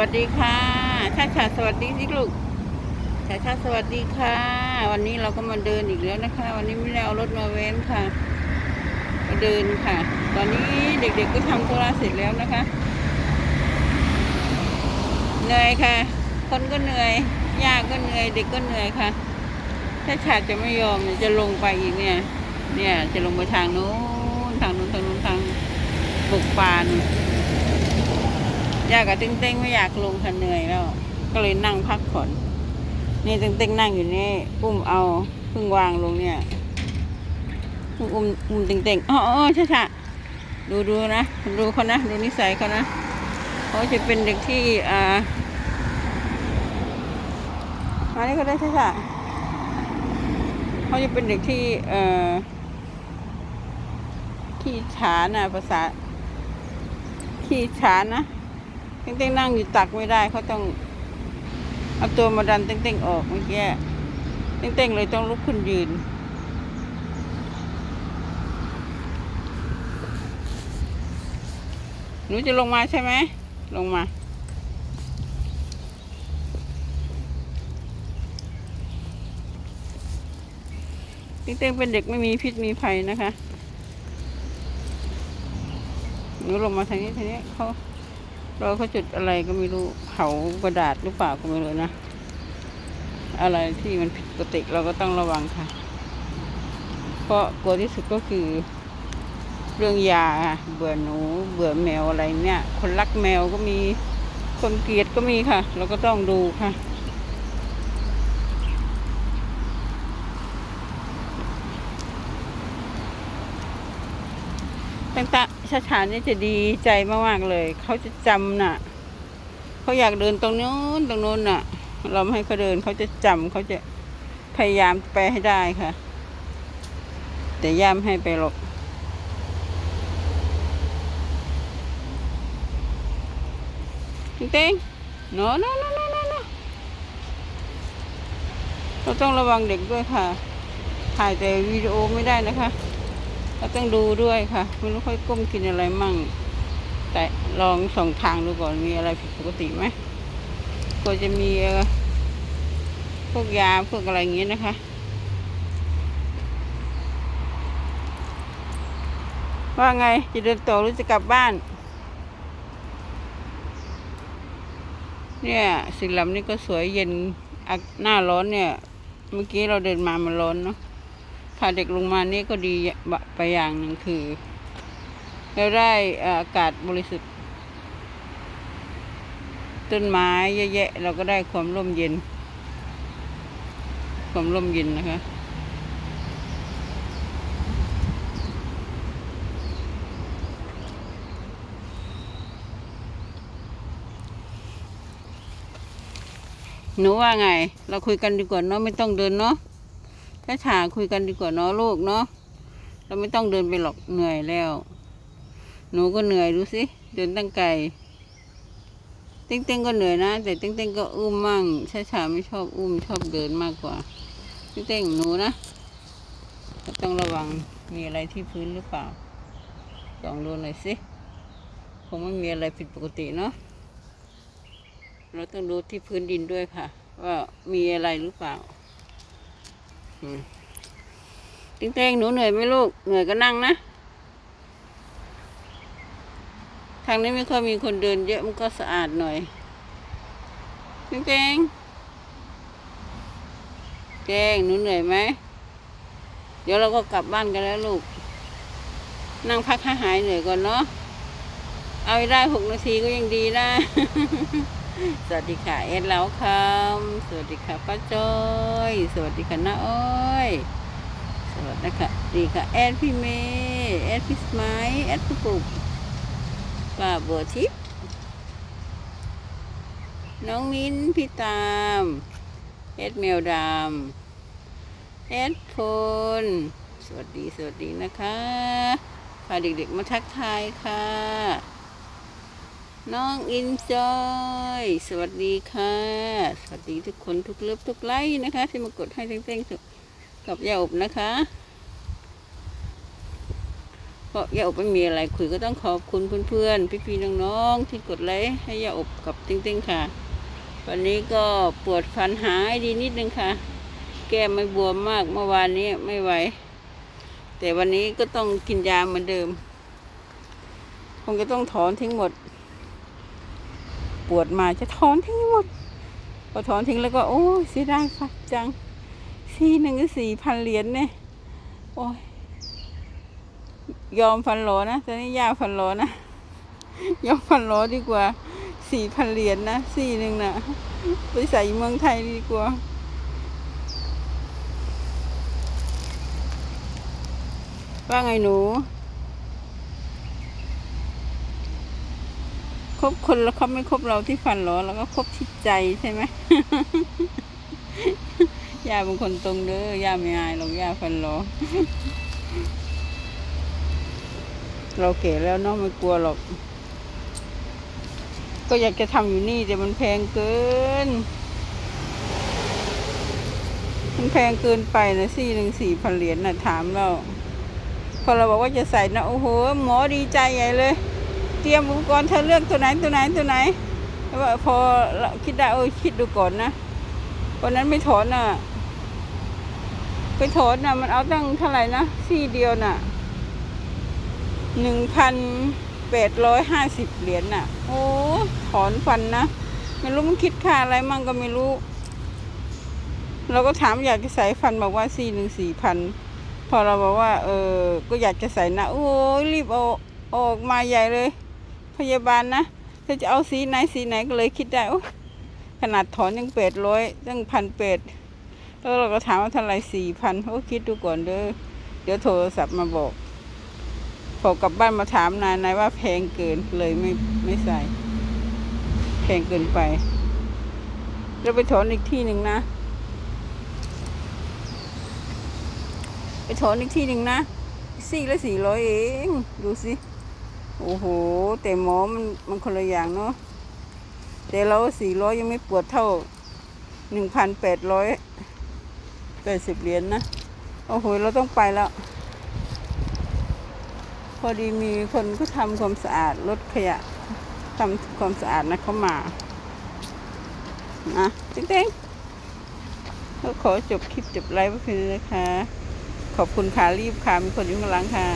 วัสดีค่ะชาชาสวัสดีสิลูกชาชาสวัสดีค่ะ วันนี้เราก็มาเดินอีกแล้วนะคะ วันนี้ไม่ได้เอารถมาเว้นค่ะมาเดินค่ะ ตอนนี้เด็กๆก็ทำธุระเสร็จแล้วนะคะเหนื่อยค่ะ คนก็เหนื่อยยากก็เหนื่อยเด็กก็เหนื่อยค่ะ ถ้าชาจะไม่ยอมเนี่ยจะลงไปอีกเนี่ย เนี่ยจะลงไปทางโน้นทางโน้นทางโน้นทางบุกป่านู่น ยากกับเต้งเต้งไม่อยากลงค่ะเหนื่อยแล้ว ก็เลยนั่งพักผ่อนนี่เต้งเต้งนั่งอยู่นี่อุ้มเอาเพิ่งวางลงเนี่ยอุ้มอุ้มเต้งเต้งอ๋ออ๋อใช่ใช่ดูดูนะดูเขานะดูนิสัยเขานะเขาจะเป็นเด็กที่อ่ามานี่ก็ได้ใช่ใช่เขาจะเป็นเด็กที่เอ่อขี้ฉานะภาษาขี้ฉานะ เต้งๆนั่งอยู่ตักไม่ได้เขาต้องเอาตัวมาดันเต้งๆออกเมื่อกี้เต้งๆเลยต้องลุกขึ้นยืน หนูจะลงมาใช่ไหม ลงมา เต้งๆเป็นเด็กไม่มีพิษมีภัยนะคะ หนูลงมาทางนี้ทางนี้เขา เราเขาจุดอะไรก็ไม่รู้เผากระดาษหรือเปล่าก็ไม่รู้นะ อะไรที่มันผิดปกติเราก็ต้องระวังค่ะ เพราะกลัวที่สุดก็คือ เรื่องยาเบื่อหนู เบื่อแมวอะไรเนี่ย คนรักแมวก็มี คนเกลียดก็มีค่ะ เราก็ต้องดูค่ะ ตั้งแต่ชาชานี่จะดีใจมากๆเลย เขาจะจำน่ะ เขาอยากเดินตรงนู้นตรงนู้นน่ะ เราไม่ให้เขาเดินเขาจะจำเขาจะพยายามไปให้ได้ค่ะ แต่ย่ามให้ไปหรอกเต้งๆโนโนโนโนโนโนเราต้องระวังเด็กด้วยค่ะ ถ่ายแต่วิดีโอไม่ได้นะคะ เราต้องดูด้วยค่ะไม่รู้ค่อยก้มกินอะไรมั่ง แต่ลองส่องทางดูก่อนมีอะไรผิดปกติไหมก็จะมีพวกยาพวกอะไรอย่างเงี้ยนะคะ ว่าไงจะเดินต่อหรือจะกลับบ้าน เนี่ยสิ่งเหลำนี่ก็สวยเย็นอหน้าร้อนเนี่ย เมื่อกี้เราเดินมามันร้อนเนาะ พาเด็กลงมานี่ก็ดีไปอย่างหนึ่งคือเราได้เอ่ออากาศบริสุทธิ์ ต้นไม้เยอะแยะ เราก็ได้ความร่มเย็น ความร่มเย็นนะคะหนูว่าไง เราคุยกันดีกว่าเนาะไม่ต้องเดินเนาะ ถ้าฉาคุยกันดีกว่าเนาะลูกเนาะเราไม่ต้องเดินไปหรอกเหนื่อยแล้ว หนูก็เหนื่อยดูสิเดินตั้งไกลเต้งเต้งก็เหนื่อยนะ แต่เต้งเต้งก็อุ้มมั่งช้าฉาไม่ชอบอุ้มชอบเดินมากกว่าเต้งเต้งหนูนะต้องระวังมีอะไรที่พื้นหรือเปล่าลองดูหน่อยสิคงไม่มีอะไรผิดปกติเนาะเราต้องดูที่พื้นดินด้วยค่ะ ว่ามีอะไรหรือเปล่า ติ๊งเต้งหนูเหนื่อยไหมลูก เหนื่อยก็นั่งนะ ทางนี้ไม่ค่อยมีคนเดินเยอะมันก็สะอาดหน่อยติ๊งเต้งเต้งหนูเหนื่อยไหม เดี๋ยวเราก็กลับบ้านกันแล้วลูก นั่งพักให้หายเหนื่อยก่อนเนาะ เอาได้หกนาทีก็ยังดีนะ สวัสดีค่ะเอ็ดแล้วคำสวัสดีค่ะป้าจอยสวัสดีค่ะน้าอ้อยสวัสดีค่ะดีค่ะแอดพี่เมย์แอดพี่สมัยแอดพี่ปุกป้าบัวทิพย์น้องมิ้นพี่ตามแอดแมวดำแอดพลสวัสดีสวัสดีนะคะพาเด็กๆมาทักทายค่ะ น้องอินจอยสวัสดีค่ะ สวัสดีทุกคนทุกเลิฟทุกไลค์นะคะ ที่มากดให้เต้งๆกับยาอบนะคะก็ย่าอบไม่มีอะไรคุยก็ต้องขอบคุณเพื่อนๆพี่ๆน้องๆที่กดไลค์ให้ยาอบกับติ้งติ้งๆค่ะ วันนี้ก็ปวดฟันหายดีนิดนึงค่ะ แก้มไม่บวมมากเมื่อวานนี้ไม่ไหว แต่วันนี้ก็ต้องกินยาเหมือนเดิมคงจะต้องถอนทิ้งหมด ปวดมาจะถอนทิ้งหมดพอถอนทิ้งแล้วก็โอ้ยเสียดายฟักจังสี่หนึ่งก็สี่พันเหรียญเนี่ยโอ้ยยอมฟันหลอนะตอนนี้ยาฟันหลอนะยอมฟันหลอดีกว่าสี่พันเหรียญนะสี่หนึ่งนะไปใส่เมืองไทยดีกว่าว่าไงหนู บคนแล้วเขาไม่คบเราที่ฟันหรอเราก็คบที่ใจใช่ไหมย่าเป็นคนตรงเด้อย่าไม่อายหรอกย่าฟันหรอ เราเก๋แล้วเนาะไม่กลัวหรอก ก็อยากจะทำอยู่นี่แต่มันแพงเกิน มันแพงเกินไปนะสี่หนึ่งสี่พันเหรียญนะถามเรา พอเราบอกว่าจะใส่นะ โอ้โห หมอดีใจใหญ่เลย เตรียมอุปกรณ์เธอเลือกตัวไหนตัวไหนตัวไหนว่าพอเราคิดได้โอ้ยคิดดูก่อนนะวันนั้นไม่ถอนอะไปถอนน่ะ มันเอาตั้งเท่าไหร่นะซี่เดียวน่ะหนึ่งพันแปดร้อยห้าสิบเหรียญน่ะ โอ้ถอนฟันนะไม่รู้มันคิดค่าอะไรมั่งก็ไม่รู้ เราก็ถามอยากจะใส่ฟันบอกว่าซี่หนึ่งสี่พันพอเราบอกว่า เออก็อยากจะใส่นะโอ้ยรีบอาเอาออกมาใหญ่เลย พยาบาลนะเธอจะเอาสีไหนสีไหนก็เลยคิดได้โอ้ขนาดถอนยังแปดร้อยตั้งพันแปดแล้วเราก็ถามว่าเท่าไรสี่พันโอ้คิดดูก่อนเด้อเดี๋ยวโทรศัพท์มาบอกพอกลับบ้านมาถามนายนายว่าแพงเกินเลยไม่ไม่ใส่ แพงเกินไปเราไปถอนอีกที่หนึ่งนะ ไปถอนอีกที่หนึ่งนะซี่ละสี่ร้อยเอง ดูสิ โอ้โห แต่หมอมันมันคนละอย่างเนาะแต่เราสี่ร้อยยังไม่ปวดเท่าหนึ่งพันแปดร้อยแปดสิบเหรียญนะโอ้โห เราต้องไปแล้ว พอดีมีคนก็ทำความสะอาดรถขยะทำความสะอาดนะเขามา นะจริงๆก็ขอจบคลิปจบไลฟ์ว้เพียงนี้นะคะ ขอบคุณค่ะรีบค่ะ มีคนอยู่ข้างหลังค่ะ